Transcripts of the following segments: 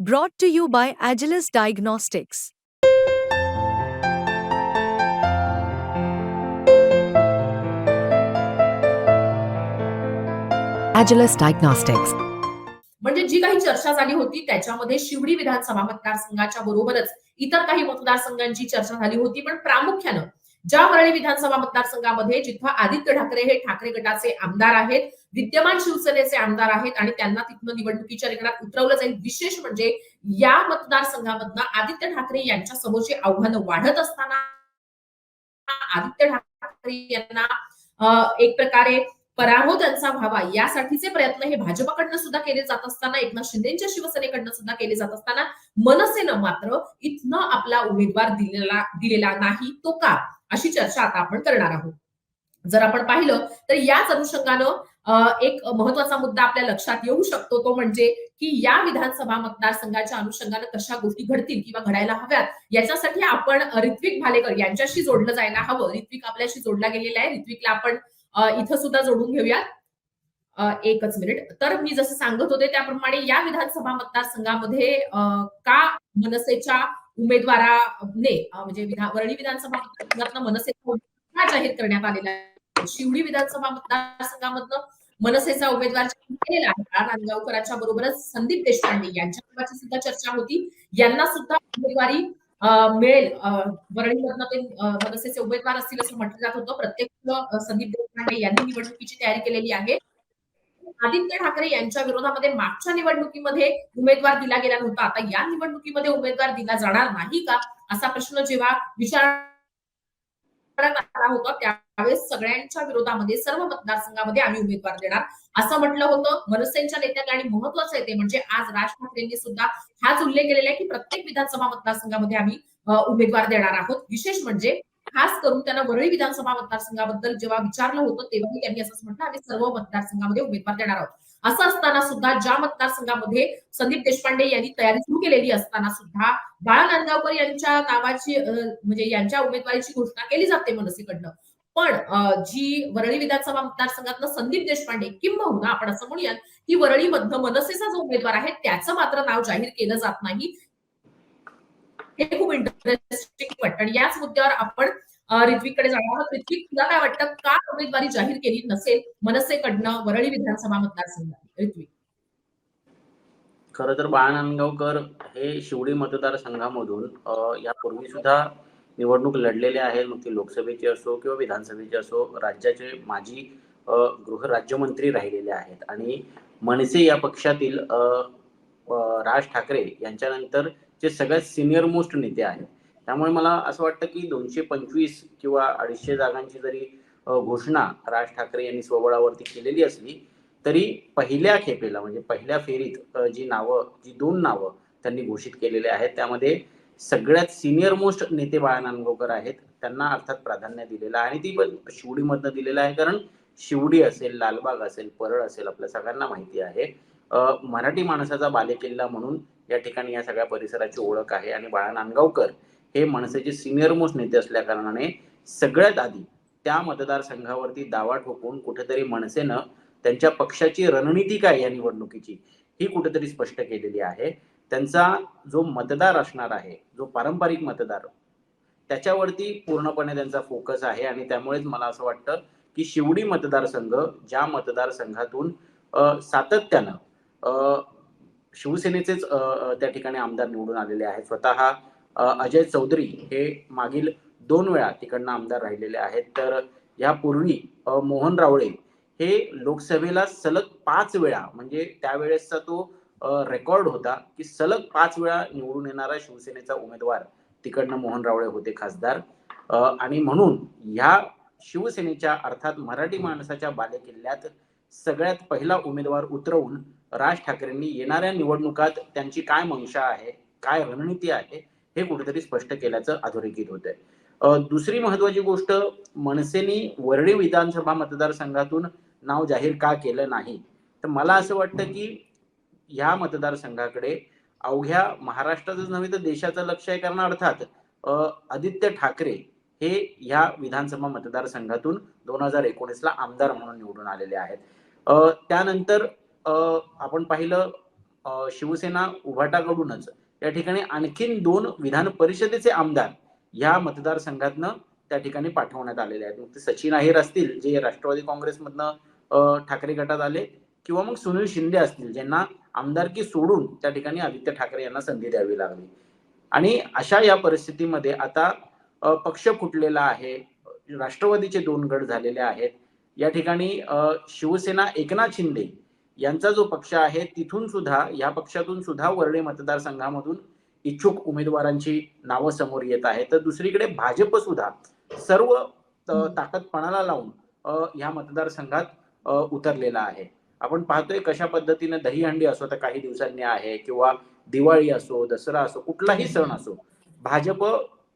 Brought to you by Agilis Diagnostics. Agilis Diagnostics. म्हणजे जी काही चर्चा झाली होती त्याच्यामध्ये शिवडी विधानसभा मतदारसंघाच्या बरोबरच इतर काही मतदारसंघांची चर्चा झाली होती पण प्रामुख्यानं ज्या वरळी विधानसभा मतदारसंघामध्ये जिथं आदित्य ठाकरे हे ठाकरे गटाचे आमदार आहेत विद्यमान शिवसेनेचे आमदार आहेत आणि त्यांना तिथनं निवडणुकीच्या रिंगणात उतरवलं जाईल. विशेष म्हणजे या मतदारसंघामधनं आदित्य ठाकरे यांच्या समोरची आव्हानं वाढत असताना आदित्य ठाकरे यांना एक प्रकारे पराभव त्यांचा व्हावा यासाठीचे प्रयत्न हे भाजपकडनं सुद्धा केले जात असताना एकनाथ शिंदेच्या शिवसेनेकडनं सुद्धा केले जात असताना मनसेनं मात्र इथनं आपला उमेदवार दिलेला दिलेला नाही तो का? अशी चर्चा आता आपण करणार आहोत. जर आपण पाहिलं तर याच अनुषंगानं एक महत्त्वाचा मुद्दा आपल्या लक्षात येऊ शकतो तो म्हणजे की या विधानसभा मतदारसंघाच्या अनुषंगानं कशा गोष्टी घडतील किंवा घडायला हव्यात याच्यासाठी आपण ऋत्विक भालेकर यांच्याशी जोडलं जायला हवं. ऋत्विक आपल्याशी जोडला गेलेला आहे. ऋत्विकला आपण इथं सुद्धा जोडून घेऊयात. एकच मिनिट. तर मी जसं सांगत होते त्याप्रमाणे या विधानसभा मतदारसंघामध्ये का मनसेच्या उमेदवाराने म्हणजे विधा वरळी विधानसभा मतदारसंघातनं मनसेचा उमेदवार जाहीर करण्यात आलेला आहे. शिवडी विधानसभा मतदारसंघामधनं मनसेचा उमेदवार केलेला आहे. नांदगावकरांच्या बरोबरच संदीप देशपांडे यांच्या नावाची सुद्धा चर्चा होती. यांना सुद्धा उमेदवारी मिळेल. वरळीमधनं ते मनसेचे उमेदवार असतील असं म्हटलं जात होतं. प्रत्येक संदीप देशपांडे यांनी निवडणुकीची तयारी केलेली आहे. आदित्य ठाकरे यांच्या विरोधामध्ये मागच्या निवडणुकीमध्ये उमेदवार दिला गेला नव्हता. आता या निवडणुकीमध्ये उमेदवार दिला जाणार नाही का? असा प्रश्न जेव्हा विचार आला होता त्यावेळेस सगळ्यांच्या विरोधामध्ये सर्व मतदारसंघामध्ये आम्ही उमेदवार देणार. असं म्हटलं होतं. मनसेच्या नेत्याने आणि महत्वाचं आहे ते म्हणजे आज राज ठाकरेंनी सुद्धा हाच उल्लेख केलेला आहे की प्रत्येक विधानसभा मतदारसंघामध्ये आम्ही उमेदवार देणार आहोत. विशेष म्हणजे खास करून त्यांना वरळी विधानसभा मतदारसंघाबद्दल जेव्हा विचारलं होतं तेव्हाही त्यांनी असंच म्हटलं आम्ही सर्व मतदारसंघामध्ये उमेदवार देणार आहोत. असं असताना सुद्धा ज्या मतदारसंघामध्ये संदीप देशपांडे यांनी तयारी सुरू केलेली असताना सुद्धा बाळा नांदगावकर यांच्या नावाची म्हणजे यांच्या उमेदवारीची घोषणा केली जाते मनसेकडनं. पण जी वरळी विधानसभा मतदारसंघातलं संदीप देशपांडे किंबहुना आपण असं म्हणूयात की वरळीमधनं मनसेचा जो उमेदवार आहे त्याचं मात्र नाव जाहीर केलं जात नाही. हे खूप इंटरेस्टिंग वाटतं. आणि याच मुद्द्यावर आपण ऋत्विककडे जाणार आहोत. ऋत्विक तुला काय वाटतं? का उमेदवारी जाहीर केली नसेल? मनसेकडनं वरळी विधानसभा मतदारसंघात. ऋत्विक खर तर बाळा नांदगावकर हे शिवडी मतदारसंघामधून यापूर्वी सुद्धा निवडणूक लढलेले आहेत. मग ती लोकसभेची असो किंवा विधानसभेची असो राज्याचे माजी गृहराज्यमंत्री राहिलेले आहेत. आणि मनसे या पक्षातील राज ठाकरे यांच्यानंतर जे सगळ्यात सिनियर मोस्ट नेते आहेत. त्यामुळे मला असं वाटतं की दोनशे पंचवीस किंवा अडीचशे जागांची जरी घोषणा राज ठाकरे यांनी स्वबळावरती केलेली असली तरी पहिल्या खेपेला म्हणजे पहिल्या फेरीत जी नावं जी दोन नावं त्यांनी घोषित केलेले आहेत त्यामध्ये सगळ्यात सिनियर मोस्ट नेते बाळा नांदगावकर आहेत. त्यांना अर्थात प्राधान्य दिलेलं आहे आणि ती पण शिवडीमधनं दिलेलं आहे कारण शिवडी असेल लालबाग असेल परळ असेल आपल्या सगळ्यांना माहिती आहे. मराठी माणसाचा बालेकिल्ला म्हणून या ठिकाणी या सगळ्या परिसराची ओळख आहे. आणि बाळा नांदगावकर हे मनसेचे सिनियर मोस्ट नेते असल्या कारणाने सगळ्यात आधी त्या मतदारसंघावरती दावा ठोकून कुठेतरी मनसेनं त्यांच्या पक्षाची रणनीती काय या निवडणुकीची ही कुठेतरी स्पष्ट केलेली आहे. त्यांचा जो मतदार असणार आहे जो पारंपरिक मतदार त्याच्यावरती पूर्णपणे त्यांचा फोकस आहे. आणि त्यामुळेच मला असं वाटतं की शिवडी मतदारसंघ ज्या मतदारसंघातून सातत्यानं शिवसेनेचेच त्या ठिकाणी आमदार निवडून आलेले आहेत. स्वतः अजय चौधरी हे मागील दोन वेळा तिकडनं आमदार राहिलेले आहेत. तर यापूर्वी मोहन रावळे हे लोकसभेला सलग पाच वेळा म्हणजे त्यावेळेसचा तो रेकॉर्ड होता की सलग पाच वेळा निवडून येणारा शिवसेनेचा उमेदवार तिकडनं मोहन रावळे होते खासदार. आणि म्हणून ह्या शिवसेनेच्या अर्थात मराठी माणसाच्या बालेकिल्ल्यात सगळ्यात पहिला उमेदवार उतरवून राज ठाकरेंनी येणाऱ्या निवडणुकात त्यांची काय मंशा आहे काय रणनीती आहे हे कुठेतरी स्पष्ट केल्याचं अधोरेखित होत आहे दुसरी महत्वाची गोष्ट मनसेनी वरळी विधानसभा मतदारसंघातून नाव जाहीर का केलं नाही? तर मला असं वाटतं की ह्या मतदारसंघाकडे अवघ्या महाराष्ट्राचंच नव्हे तर देशाचं लक्ष आहे कारण अर्थात आदित्य ठाकरे हे ह्या विधानसभा मतदारसंघातून दोन हजार एकोणीसला आमदार म्हणून निवडून आलेले आहेत. त्यानंतर आपण पाहिलं शिवसेना उभाटाकडूनच. या ठिकाणी आणखीन दोन विधान परिषदेचे आमदार या मतदारसंघातनं त्या ठिकाणी पाठवण्यात आलेले आहेत. मग ते सचिन अहिर असतील जे राष्ट्रवादी काँग्रेसमधनं ठाकरे गटात आले किंवा मग सुनील शिंदे असतील ज्यांना आमदारकी सोडून त्या ठिकाणी आदित्य ठाकरे यांना संधी द्यावी लागली. आणि अशा या परिस्थितीमध्ये आता पक्ष फुटलेला आहे राष्ट्रवादीचे दोन गट झालेले आहेत. या ठिकाणी शिवसेना एकनाथ शिंदे यांचा जो पक्ष आहे तिथून सुद्धा या पक्षातून सुद्धा वर्णे मतदारसंघामधून इच्छुक उमेदवारांची नावं समोर येत आहेत. तर दुसरीकडे भाजप सुद्धा सर्व ताकदपणाला लावून ह्या या मतदारसंघात उतरलेला आहे. आपण पाहतोय कशा पद्धतीने दहीहंडी असो तर काही दिवसांनी आहे किंवा दिवाळी असो दसरा असो कुठलाही सण असो भाजप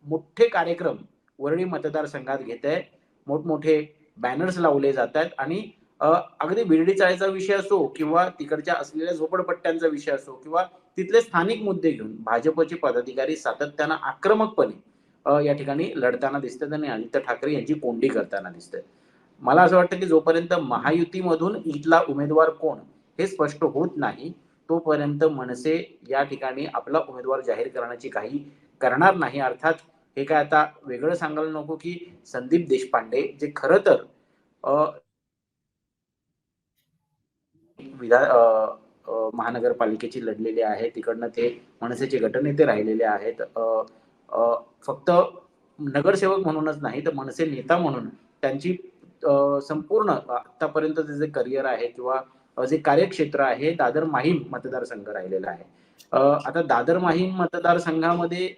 मोठे कार्यक्रम वरळी मतदारसंघात घेत आहे मोठमोठे बॅनर्स लावले जात आहेत आणि अगदी बिर्डी चाळीचा विषय असो किंवा तिकडच्या असलेल्या झोपडपट्ट्यांचा विषय असो किंवा तिथले स्थानिक मुद्दे घेऊन भाजपचे पदाधिकारी सातत्यानं आक्रमकपणे या ठिकाणी लढताना दिसतात आणि आदित्य ठाकरे यांची कोंडी करताना दिसतंय मला असं वाटतं की जोपर्यंत महायुतीमधून इथला उमेदवार कोण हे स्पष्ट होत नाही तोपर्यंत मनसे या ठिकाणी आपला उमेदवार जाहीर करण्याची काही करणार नाही. अर्थात हे काय आता वेगळं सांगायला नको की संदीप देशपांडे जे खरं तर विधान महानगरपालिकेची लढलेले आहे. तिकडनं ते मनसेचे गटनेते राहिलेले आहेत. फक्त नगरसेवक म्हणूनच नाही तर मनसे नेता म्हणून त्यांची संपूर्ण आतापर्यंतचे जे करिअर आहे किंवा जे कार्यक्षेत्र आहे दादर माहीम मतदारसंघ राहिलेला आहे. आता दादर माहीम मतदारसंघामध्ये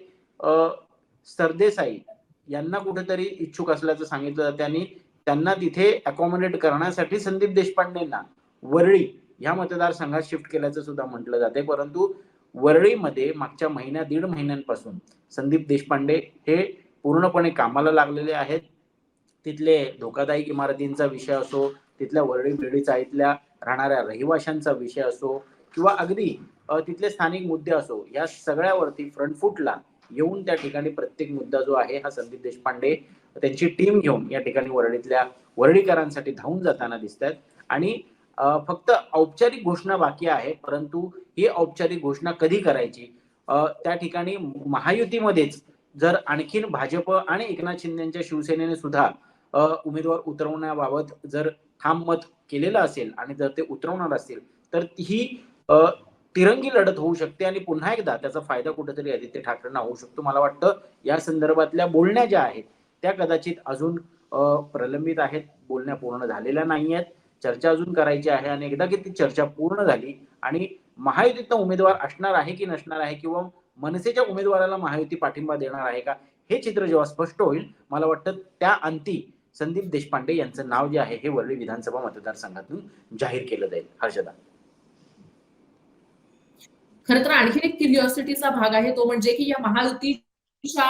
सरदेसाई यांना कुठेतरी इच्छुक असल्याचं सांगितलं जाते. आणि त्यांना तिथे अकॉमोडेट करण्यासाठी संदीप देशपांडेंना वरळी ह्या मतदारसंघात शिफ्ट केल्याचं सुद्धा म्हटलं जाते. परंतु वरळीमध्ये मागच्या महिन्या दीड महिन्यांपासून संदीप देशपांडे हे पूर्णपणे कामाला लागलेले आहेत. तिथले धोकादायक इमारतींचा विषय असो तिथल्या वरळी बिरडी चाळीतल्या राहणाऱ्या रहिवाशांचा विषय असो किंवा अगदी तिथले स्थानिक मुद्दे असो या सगळ्यावरती फ्रंटफूटला येऊन त्या ठिकाणी प्रत्येक मुद्दा जो आहे हा संदीप देशपांडे त्यांची टीम घेऊन या ठिकाणी वरळीतल्या वरळीकरांसाठी धावून जाताना दिसत आहेत आणि फक्त औपचारिक घोषणा बाकी आहे परंतु ही औपचारिक घोषणा कधी करायची? त्या ठिकाणी महायुतीमध्येच जर आणखीन भाजप आणि एकनाथ शिंदेच्या शिवसेनेने सुद्धा उमेदवार उतरवण्याबाबत जर ठाम मत केलेलं असेल आणि जर ते उतरवणार असतील तर ही तिरंगी लढत होऊ शकते आणि पुन्हा एकदा त्याचा फायदा कुठेतरी आदित्य ठाकरेंना होऊ शकतो मला वाटतं. या संदर्भातल्या बोलण्या ज्या आहेत त्या कदाचित अजून प्रलंबित आहेत बोलण्या पूर्ण झालेल्या नाही आहेत चर्चा अजून करायची आहे आणि एकदा की ती चर्चा पूर्ण झाली आणि महायुतीतनं उमेदवार असणार आहे की नसणार आहे किंवा मनसेच्या उमेदवाराला महायुती पाठिंबा देणार आहे का हे चित्र जेव्हा स्पष्ट होईल मला वाटतं त्या अंती संदीप देशपांडे यांचं नाव जे आहे हे वरळी विधानसभा मतदारसंघातून जाहीर केलं जाईल. हर्षदा. खर तर आणखी एक क्युरिओसिटीचा भाग आहे तो म्हणजे की या महायुतीच्या